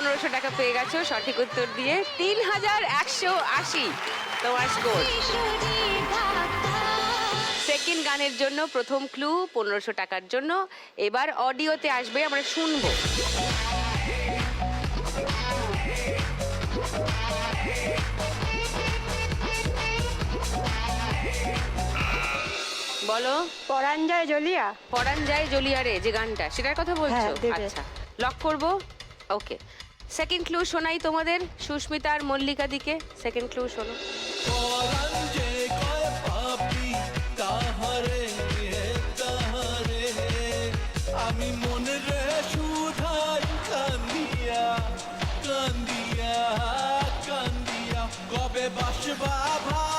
পনেরোশো টাকা পেয়ে গেছো সঠিক উত্তর দিয়ে তিন হাজার একশো আশি তোমার স্কোর সেকেন্ড গানের জন্য প্রথম ক্লু পনেরোশো টাকার জন্য। এবার অডিওতে আসবে আমরা শুনব। বলো। পরাণ যায় জলিয়া। পরান যায় জলিয়ারে যে গানটা সেটার কথা বলছো? হ্যাঁ। আচ্ছা। লক করব? ওকে সেকেন্ড ক্লু শোনাই তোমাদের সুস্মিতা আর মল্লিকা দিকে। সেকেন্ড ক্লু শোনো। আমি মনে রে সুধাই কান্দিয়া কান্দিয়া কান্দিয়া কবে বাসবা ভাই?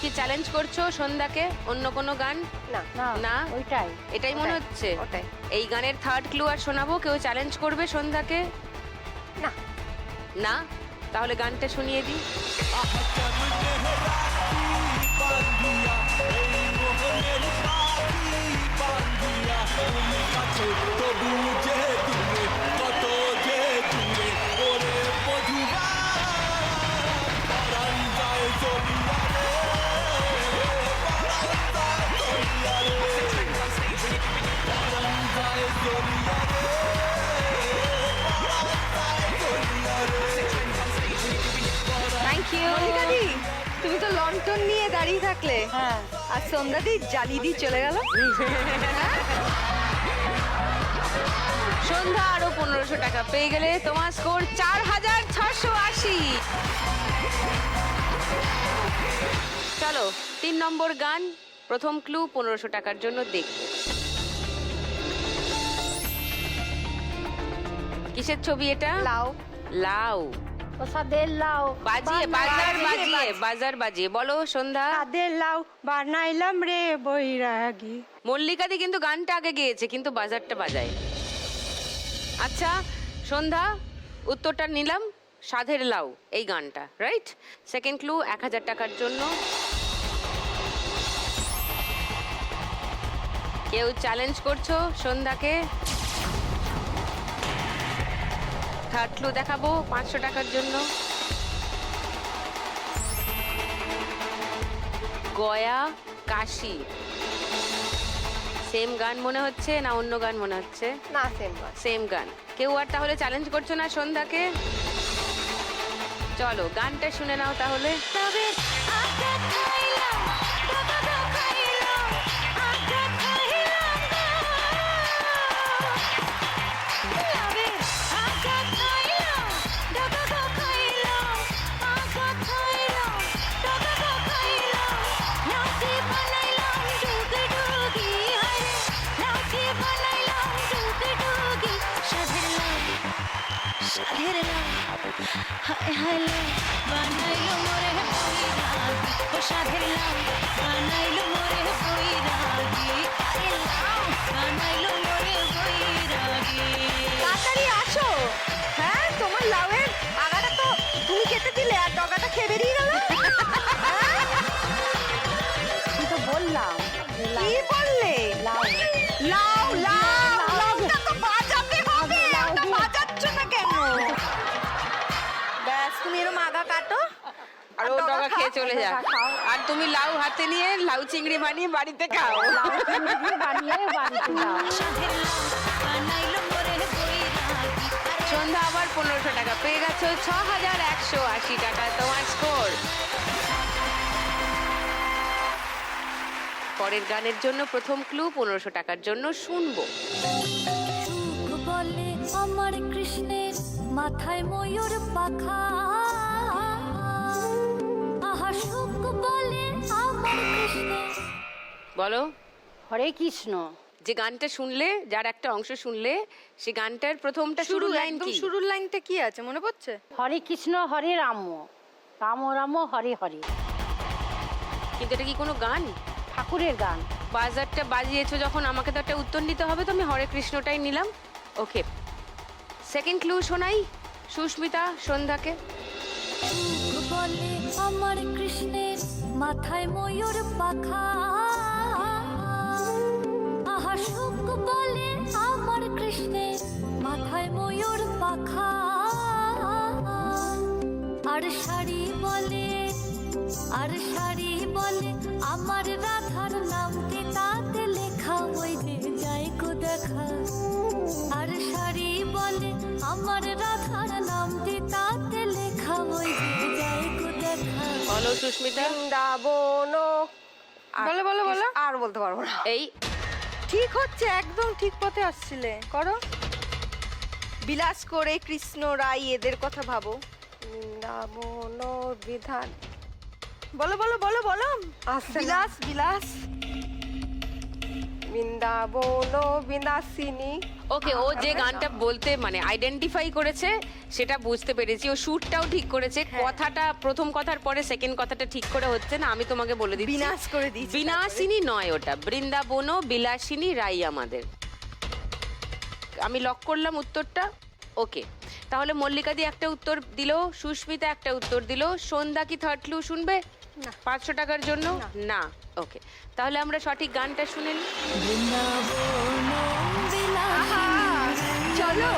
কি চ্যালেঞ্জ করছ সন্ধ্যাকে? অন্য কোনো গান? না। না ওইটাই। এটাই মনে হচ্ছে? ওটাই। এই গানের থার্ড ক্লু আর শোনাবো? কেউ চ্যালেঞ্জ করবে সন্ধ্যাকে? না। না? তাহলে গানটা শুনিয়ে দিই। আহা কেমনে মল্লিকাদি তুমি তো লন্ঠন নিয়ে দাঁড়িয়ে থাকলে। হ্যাঁ। আর সন্ধ্যাদি জ্বালি দিয়ে চলে গেল। সন্ধ্যা আরও পনেরোশো টাকা পেয়ে গেলে তোমার স্কোর চার হাজার ছশো আশি। চলো তিন নম্বর গান প্রথম ক্লু পনেরোশো টাকার জন্য দেখবে। কিসের ছবি এটা? লাও। লাউ প্রসাদের লাউ বাজিয়ে বাজার বাজিয়ে, বাজার বাজিয়ে। বলো সন্ধ্যা। তাদের লাউ বানাইলাম রে বৈরাগী। মল্লিকাদি কিন্তু গানটা আগে গেয়েছে কিন্তু বাজারটা বাজায় আচ্ছা সন্ধ্যা উত্তরটা নিলাম সাধের লাউ এই গানটা রাইট সেকেন্ড ক্লু এক হাজার টাকার জন্য। কেউ চ্যালেঞ্জ করছ সন্ধ্যাকে? থার্ড ক্লু দেখাবো পাঁচশো টাকার জন্য। গয়া কাশি। সেম গান মনে হচ্ছে না অন্য গান মনে হচ্ছে? না সেম গান। সেম গান। কেউ আর তাহলে চ্যালেঞ্জ করছ না সন্ধ্যাকে? চলো গানটা শুনে নাও তাহলে। তবে হায় হায় লা, বানাইলো মোরে বৈরাগী ও সাধের লাউ বানাইলো মোরে বৈরাগী আরে লাউ বানাইলো তাড়াতাড়ি আসো। হ্যাঁ তোমার লাউয়ের আগাটা তো তুমি কেটে দিলে আর ডগাটা খেয়ে বেরিয়ে গেল। খেয়ে চলে যা আর তুমি লাউ হাতে নিয়ে লাউ চিংড়ি বানিয়ে বাড়িতে খাও। বানিয়ে বাড়িতে সন্ধ্যা আবার পনেরোশো টাকা। পেয়ে গেছো ছ হাজার একশো আশি টাকা তোমার স্কোর। পরের গানের জন্য প্রথম ক্লু পনেরোশো টাকার জন্য শুনব। বলে আমার কৃষ্ণের মাথায় ময়ূর পাখা। বলো। হরে কৃষ্ণ। যে গানটা শুনলে যার একটা অংশ শুনলে সে গানটার প্রথমটা শুরু লাইন কি? শুরুর লাইনটা কি আছে মনে পড়ছে? হরে কৃষ্ণ হরে রাম। রাম রাম হরে হরে। কিন্তু এটা কি কোনো গান? ঠাকুরের গান। বাজারটা বাজিয়েছো যখন আমাকে তো একটা উত্তর নিতে হবে তো আমি হরে কৃষ্ণটাই নিলাম। ওকে। সেকেন্ড ক্লু শোনাই। সুস্মিতা সন্ধ্যাকে। আমার কৃষ্ণের মাথায় ময়ূর পাখা। আহা সুখ বলে আমার কৃষ্ণে মাথায় ময়ূর পাখা। আর শাড়ি বলে, আর শাড়ি বলে আমার রাত বলো সুস্মিতা। বৃন্দাবন। বলো, বলো, বলো। আর বলতে পারব না। এই। ঠিক হচ্ছে একদম ঠিক পথে আসছিলে। করো। বিলাস করে কৃষ্ণ রাই এদের কথা ভাবো। বৃন্দাবন বিধান। বলো বলো বলো বলো। বিলাস বিলাস। বৃন্দাবন বিলাসিনী ওকে ও যে গানটা বলতে মানে আইডেন্টিফাই করেছে সেটা বুঝতে পেরেছি। ও সুরটাও ঠিক করেছে। হ্যাঁ। কথাটা প্রথম কথার পরে সেকেন্ড কথাটা ঠিক করে হচ্ছে না আমি তোমাকে বলে দিচ্ছি। বিনাশ করে দিয়েছি বিনাশিনী নয় ওটা। বৃন্দাবন বিলাসিনী রাই আমাদের। আমি লক করলাম উত্তরটা। ওকে তাহলে মল্লিকা দি একটা উত্তর দিল সুস্মিতা একটা উত্তর দিল সন্ধ্যা কি থার্ড ক্লু শুনবে। পাঁচশো টাকার জন্য না ওকে তাহলে আমরা সঠিক গানটা শুনে নিই চলো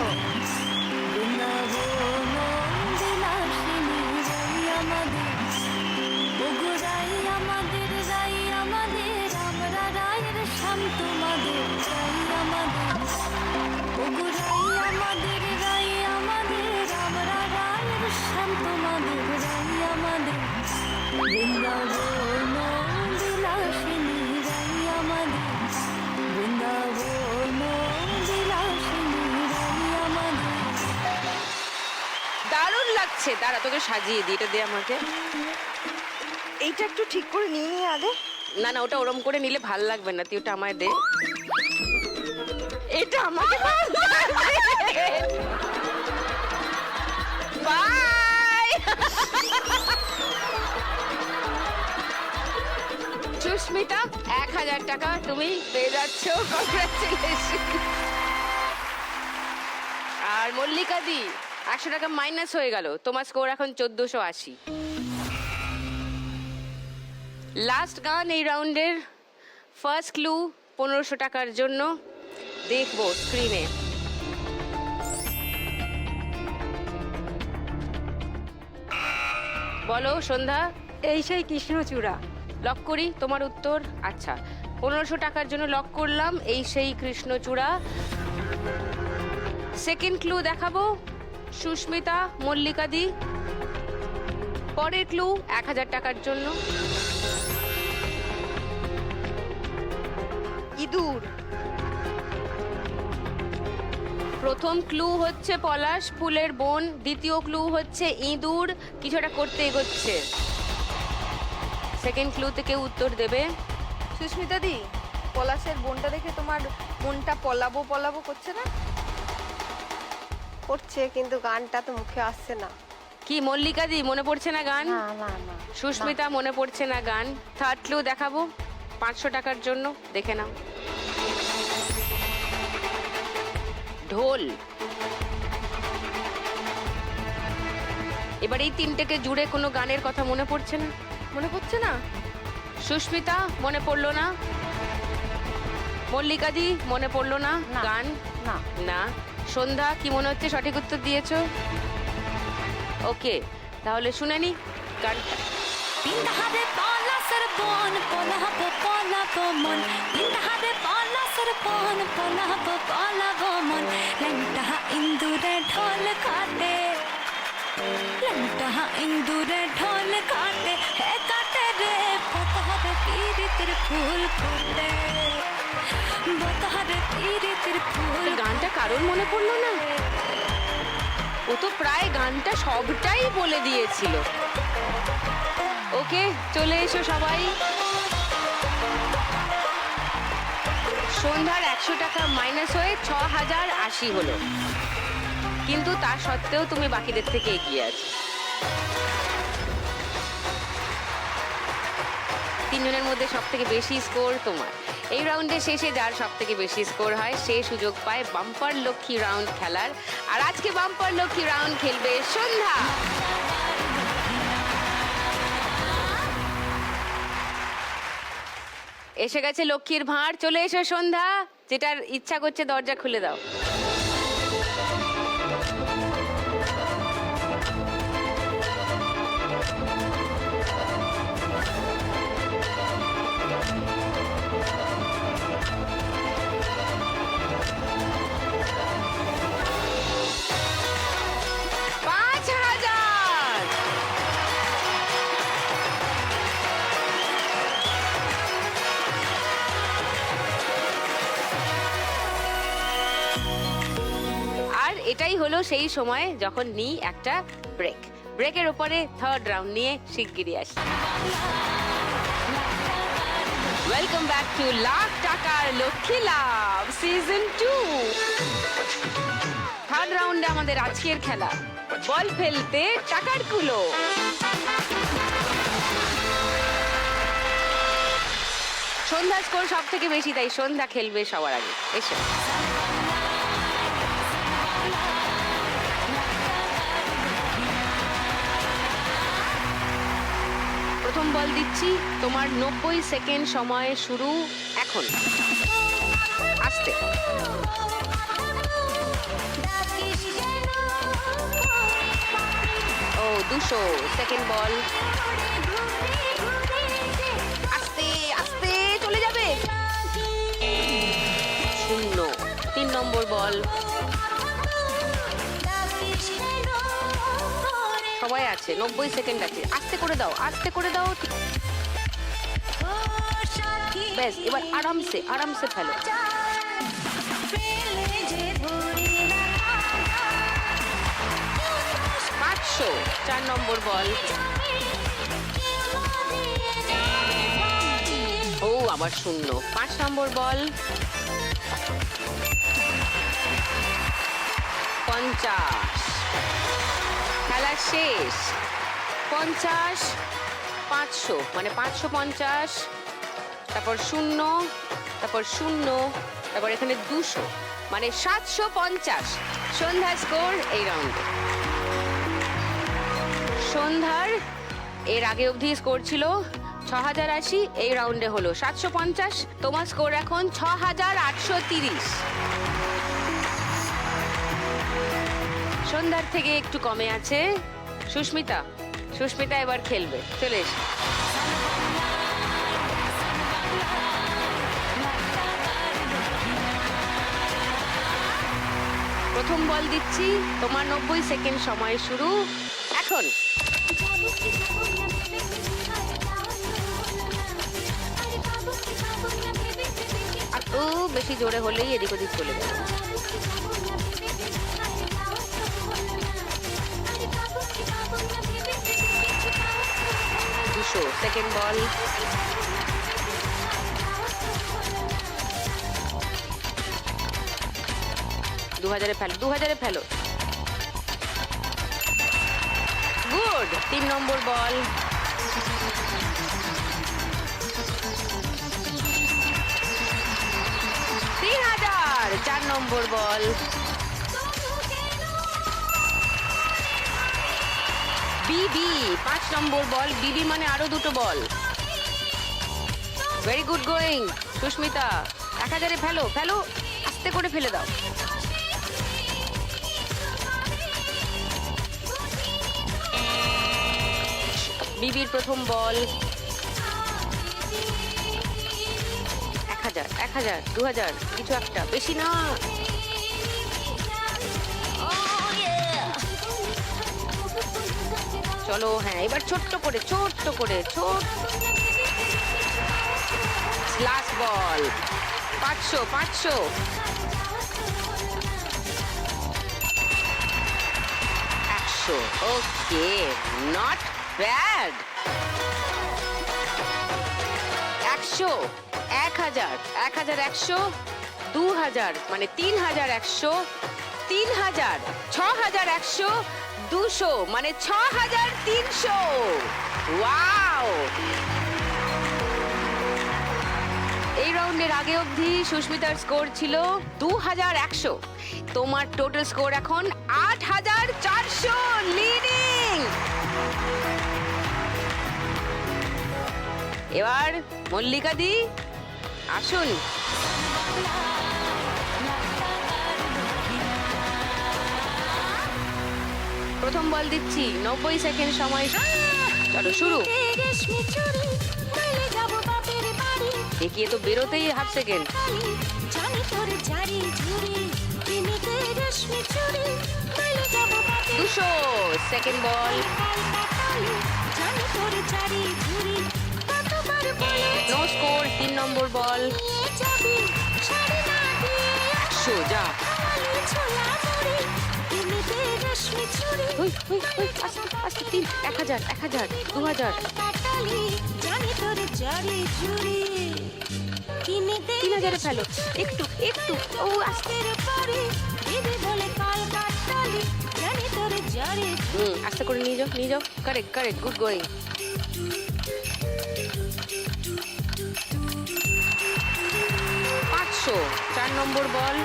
আমাদের আমাদের আমরা রায়ের শ্যাম তোমাদের রাই আমাদের আমরা দারুণ লাগছে। দাঁড়া তোকে সাজিয়ে দিই এটা দে আমাকে। এইটা একটু ঠিক করে নিয়ে নিয়ে আগে। না না ওটা ওরম করে নিলে ভালো লাগবে না তুই ওটা আমায় দে। এটা আমাকে সুস্মিতা এক হাজার টাকা তুমি পেয়ে যাচ্ছ। আর মল্লিকা দি, একশো টাকা মাইনাস হয়ে গেল। তোমার স্কোর এখন চোদ্দশো আশি। লাস্ট গান এই রাউন্ডের ফার্স্ট ক্লু পনেরোশো টাকার জন্য। দেখব স্ক্রিনে বলো সন্ধ্যা। এই সেই কৃষ্ণচূড়া। লক করি, তোমার উত্তর? আচ্ছা পনেরোশো টাকার জন্য লক করলাম, এই সেই কৃষ্ণচূড়া। সেকেন্ড ক্লু দেখাবো, সুস্মিতা মল্লিকাদি পরের ক্লু এক হাজার টাকার জন্য। ইঁদুর। প্রথম ক্লু হচ্ছে পলাশ, ফুলের বোন, দ্বিতীয় ক্লু হচ্ছে ইঁদুর, কিছু একটা করতে এগোচ্ছে। সেকেন্ড ক্লু থেকে উত্তর দেবে। সুস্মিতা দি পলাশের বোনটা দেখে তোমার মনটা পলাবো পলাবো করছে না? করছে কিন্তু গানটা তো মুখে আসছে না। কি মল্লিকা দি মনে পড়ছে না গান? না না না। সুস্মিতা মনে পড়ছে না গান। থার্ড ক্লু দেখাবো। পাঁচশো টাকার জন্য দেখে নাও। ঢোল। এবার এই তিনটেকে জুড়ে কোনো গানের কথা মনে পড়ছে না? মনে পড়ছে না? সুস্মিতা মনে পড়ল না? মল্লিকাদি মনে পড়ল না। গান? না। না। সন্ধ্যা কি মনে হচ্ছে সঠিক উত্তর দিয়েছ? ওকে তাহলে শুনে নি গানটা বন পলাব মন। বন পলাব মন। ইন্দুরে ঢোল কাটে। লঙ্কা ইন্দুরে ঢোল কাটে। গানটা কারোর মনে পড়ল না? ও তো প্রায় গানটা সবটাই বলে দিয়েছিল। ওকে, চলে এসো সবাই। সন্ধ্যার একশো টাকা মাইনাস হয়ে ছ হাজার আশি হলো। কিন্তু তা সত্ত্বেও তুমি বাকিদের থেকে এগিয়ে আছো। তিনজনের মধ্যে সব থেকে বেশি স্কোর তোমার। এই রাউন্ডের শেষে যার সব থেকে বেশি স্কোর হয়, সে সুযোগ পায় বাম্পার লক্ষ্মী রাউন্ড খেলার। আর আজকে বাম্পার লক্ষ্মী রাউন্ড খেলবে সন্ধ্যা। এসে গেছে লক্ষ্মীর ভাঁড়, চলে এসো সন্ধ্যা। যেটার ইচ্ছা করছে দরজা খুলে দাও। সেই সময় যখন নিই একটা ব্রেক ব্রেকের উপরে থার্ড রাউন্ড নিয়ে শিগগিরই আসি। Welcome back to Lakh Takar Lakshmi Labh season two third রাউন্ডে আমাদের আজকের খেলা। বল ফেলতে টাকার কুলো। সন্ধ্যা স্কোর সব থেকে বেশি, তাই সন্ধ্যা খেলবে সবার আগে। এসো। বল দিচ্ছি। তোমার নব্বই সেকেন্ড সময় শুরু এখন। আসতে। ও, দুশো সেকেন্ড বল। আস্তে আস্তে, চলে যাবে। শূন্য। তিন নম্বর বল। আছে, নব্বই সেকেন্ড আছে। আস্তে করে দাও, আস্তে করে দাও ব্যাস, এবার আরামসে আরামসে ফেলো। পাঁচশো, চার নম্বর বল। ও, আবার শূন্য। পাঁচ নম্বর বল। পঞ্চাশ। খেলা শেষ। পঞ্চাশ, পাঁচশো মানে পাঁচশো পঞ্চাশ, তারপর শূন্য তারপর শূন্য, তারপর এখানে দুশো মানে সাতশো পঞ্চাশ। সন্ধ্যা স্কোর এই রাউন্ডে সন্ধ্যার এর আগে অবধি স্কোর ছিল ছ হাজার আশি, এই রাউন্ডে হলো সাতশো পঞ্চাশ, তোমার স্কোর এখন ছ হাজার আটশো তিরিশ। সন্ধ্যার থেকে একটু কমে আছে। সুস্মিতা সুস্মিতা এবার খেলবে। চলে প্রথম বল দিচ্ছি। তোমার নব্বই সেকেন্ড সময় শুরু। এখন। ও বেশি জোরে হলেই এদিক ওদিক চলে যাবে দুশো সেকেন্ড বল দু হাজারে ফেলো দু হাজারে ফেলো। গুড, তিন নম্বর বল। তিন হাজার, চার নম্বর বল। বিবি পাঁচ নম্বর বল বিবি মানে আরও দুটো বল। Very good going Sushmita. এক হাজারে ফেলো ফেলো, আস্তে করে ফেলে দাও। বিবির প্রথম বল, এক হাজার এক হাজার, দু হাজার, কিছু একটা, বেশি না। চলো হ্যাঁ এবার ছোট্ট করে ছোট্ট করে, ছোট লাস্ট বল পাঁচশো পাঁচশো। একশো। ওকে নট ব্যাড একশো, এক হাজার। এক হাজার একশো, দু হাজার মানে তিন হাজার একশো, তিন হাজার, ছ হাজার একশো দুশো মানে ছ হাজার তিনশো। ওয়াও! এই রাউন্ডের আগে অবধি সুস্মিতার স্কোর ছিল দু হাজার একশো। তোমার টোটাল স্কোর এখন আট হাজার চারশো লিডিং! এবার মল্লিকা দি, আসুন। প্রথম বল দিচ্ছি। নব্বই সেকেন্ড সময়। চলো, শুরু। দেখিয়ে তো বেরোতেই হাফ সেকেন্ড। দুশো সেকেন্ড বল। নো স্কোর, তিন নম্বর বল। চুড়ি ওই ওই ওই আস্তে আস্তে তিন এক হাজার এক হাজার দু হাজার। তিন হাজারে ফেলো। একটু একটু। ও আস্তে আস্তে করে নিয়ে যাও নিয়ে যাও। কারেক্ট কারেক্ট গুড গোয়িং পাঁচশো চার নম্বর বল।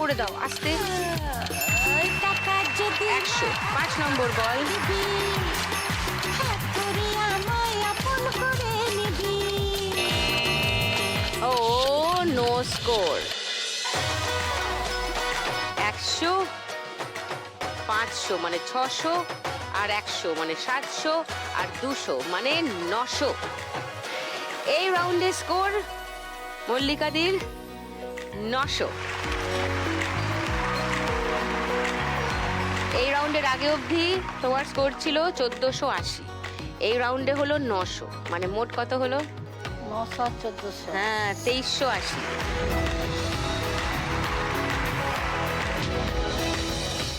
করে দাও আস্তে। একশো। পাঁচ নম্বর বল। ও নো স্কোর একশো পাঁচশো মানে ছশো আর একশো মানে সাতশো আর দুশো মানে নশো। এই রাউন্ডে স্কোর মল্লিকাদির নশো। রাউন্ডের আগে অবধি তোমার স্কোর ছিল চোদ্দোশো আশি। এই রাউন্ডে হলো নশো। মানে মোট কত হলো? নশো চোদ্দোশো। হ্যাঁ তেইশশো আশি।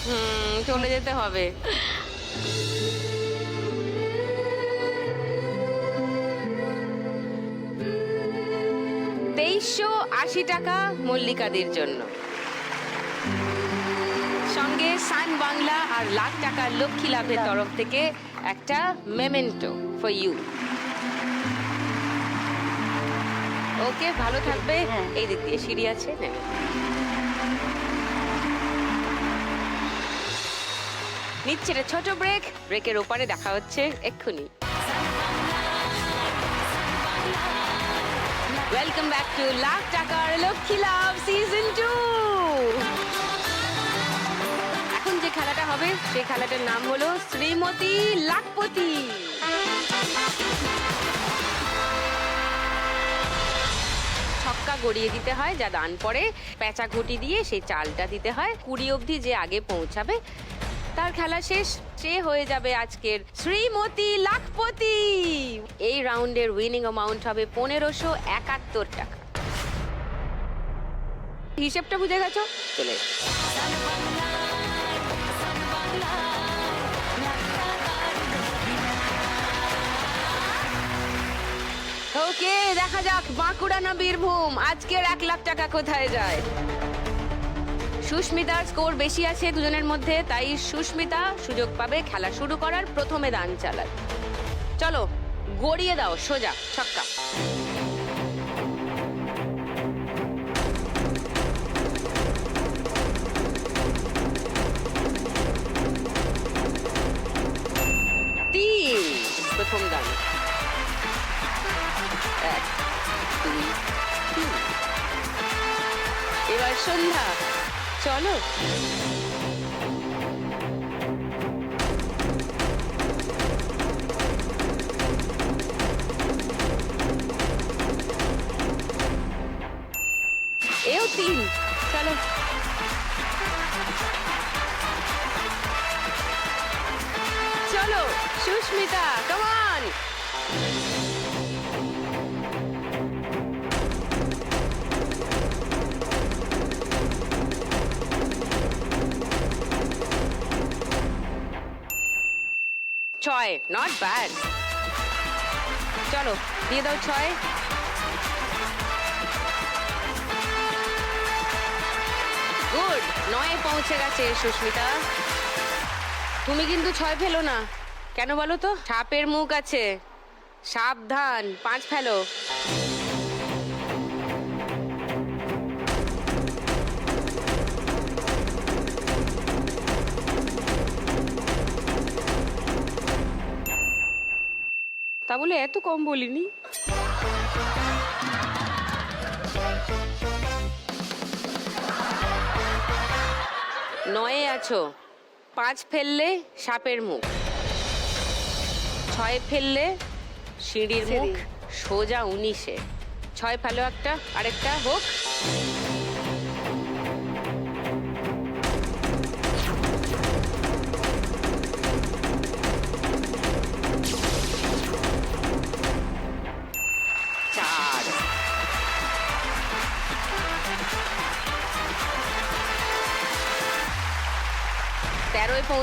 হুম চলে যেতে হবে। তেইশশো আশি টাকা মল্লিকাদের জন্য। সঙ্গে সান বাংলা আর লাখ টাকার লক্ষ্মী লাভের তরফ থেকে একটা মেমেন্টো ফর ইউ ওকে, ভালো থাকবে। এই দিক দিয়ে সিঁড়ি আছে নিচ্ছে রে ছোট ব্রেক ব্রেকের ওপারে দেখা হচ্ছে এক্ষুনি। ওয়েলকাম ব্যাক টু লাখ টাকার লক্ষ্মী লাভ সিজন টু খেলাটা হবে, সেই খেলাটার নাম হলো শ্রীমতী লাখপতি। ছক্কা গড়িয়ে দিতে হয়, যা দান পরে প্যাঁচা ঘটি দিয়ে সেই চালটা দিতে হয়। কুড়ি অবধি যে আগে পৌঁছাবে, তার খেলা শেষ। সে হয়ে যাবে আজকের শ্রীমতী লাখপতি। এই রাউন্ডের উইনিং অ্যামাউন্ট হবে পনেরোশো একাত্তর টাকা। হিসেবটা বুঝে গেছো? চলে ওকে, দেখা যাক, বাঁকুড়া না বীরভূম? আজকের এক লাখ টাকা কোথায় যায়? সুস্মিতার স্কোর বেশি আছে দুজনের মধ্যে, তাই সুস্মিতা সুযোগ পাবে খেলা শুরু করার প্রথমে দান চালার। চলো, গড়িয়ে দাও, সোজা, ছক্কা। তিন, প্রথম দান। এবার সন্ধ্যা। চলো। ছয় নট ব্যাড চলো, দিয়ে দাও ছয়। গুড নয়ে পৌঁছে গেছে সুস্মিতা। তুমি কিন্তু ছয় ফেলো না। কেন বলো তো? সাপের মুখ আছে। সাবধান, পাঁচ ফেলো। বলে এত কম বলিনি। নয়ে আছো। পাঁচ ফেললে সাপের মুখ। ছয় ফেললে সিঁড়ির মুখ। সোজা উনিশে। ছয় ফেলো একটা আরেকটা হোক।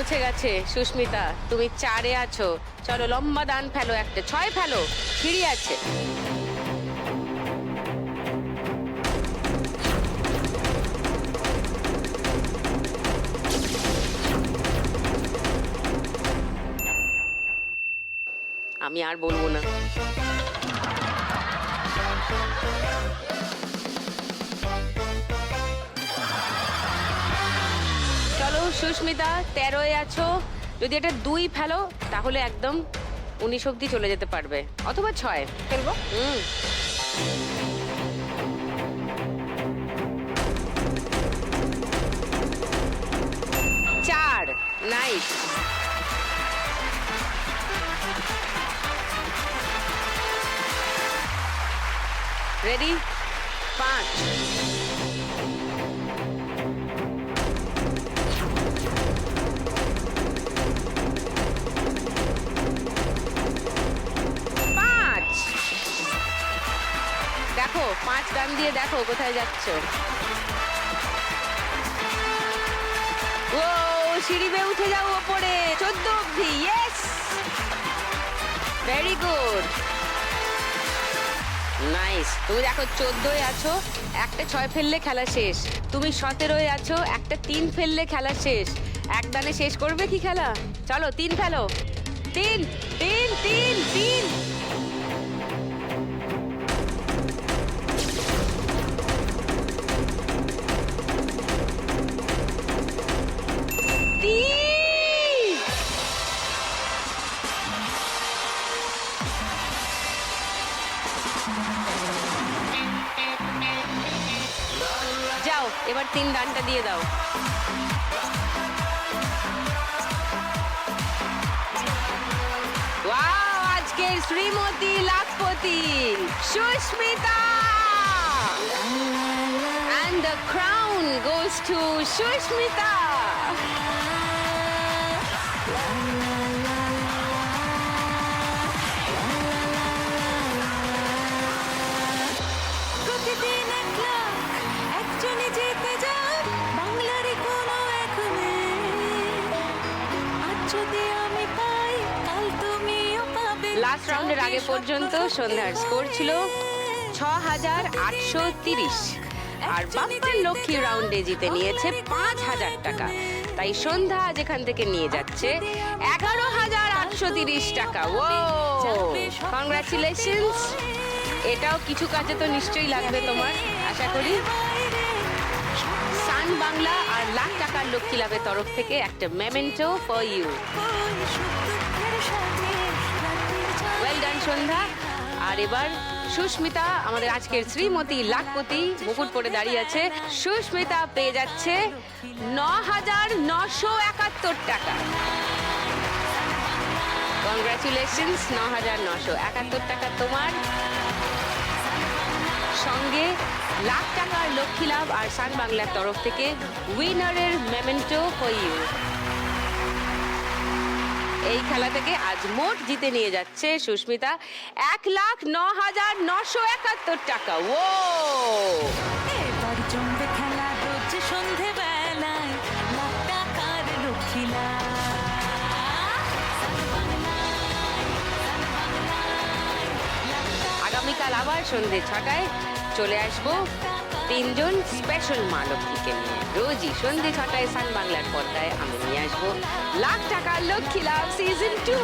পৌঁছে গেছে। সুস্মিতা, তুমি চারে আছো। চলো লম্বা দান ফেলো একটা, ছয় ফেলো সিঁড়ি আছে। আমি আর বলব না। সুস্মিতা তেরোয় আছো। যদি এটা দুই ফেলো তাহলে একদম উনিশ অব্দি চলে যেতে পারবে। অথবা ছয়। খেলব হুম। চার। নাইস। রেডি? পাঁচ। দেখো, পাঁচ রান দিয়ে দেখো কোথায় যাচ্ছ। ও সিঁড়ি বেয়ে উঠে যাও ওপরে, চোদ্দ অব্দি ইয়েস ভেরি গুড নাইস তুমি দেখো, চোদ্দোয় আছো, একটা ছয় ফেললে খেলা শেষ। তুমি সতেরোয় আছো, একটা তিন ফেললে খেলা শেষ। এক দানে শেষ করবে কি খেলা? চলো, তিন ফেলো। তিন তিন তিন তিন। এবার তিন ডানটা দিয়ে দাও আজকের Shrimati lakhpati Susmita And the crown goes to Sushmita. রাউন্ডের আগে পর্যন্ত সন্ধ্যার স্কোর ছিল ছ হাজার আটশো তিরিশ। আর বাম্পার লক্ষ্মী রাউন্ডে জিতে নিয়েছে পাঁচ হাজার টাকা। তাই সন্ধ্যা এখান থেকে নিয়ে যাচ্ছে, এগারো হাজার আটশো তিরিশ টাকা। ও কংগ্রাচুলেশনস এটাও কিছু কাজে তো নিশ্চয়ই লাগবে তোমার, আশা করি। সান বাংলা আর লাখ টাকার লক্ষ্মী লাভের তরফ থেকে একটা মেমেন্টো ফর ইউ সন্ধ্যা। আর এবার সুস্মিতা, আমাদের আজকের শ্রীমতী লাখপতি মুকুট পরে দাঁড়িয়ে আছে। সুস্মিতা পেয়ে যাচ্ছে ন হাজার নশো একাত্তর টাকা। কংগ্রাচুলেশনস ন হাজার নশো একাত্তর টাকা তোমার। সঙ্গে লাখ টাকার লক্ষ্মী লাভ আর সান বাংলার তরফ থেকে উইনারের মেমেন্টো ইউ এই খেলা থেকে আজ মোট জিতে নিয়ে যাচ্ছে সুস্মিতা এক লাখ ন হাজার নশো একাত্তর টাকা। ও! এবার জমবে খেলা রোজ সন্ধে বেলায় লাখ টাকার লক্ষ্মীলা আগামীকাল আবার সন্ধে ছটায় চলে আসব। তিনজন স্পেশাল মা লক্ষ্মীকে নিয়ে রোজই সন্ধে ছটায় সান বাংলার পর্দায় আমি নিয়ে আসব। লাখ টাকার লক্ষ্মী লাভ সিজন টু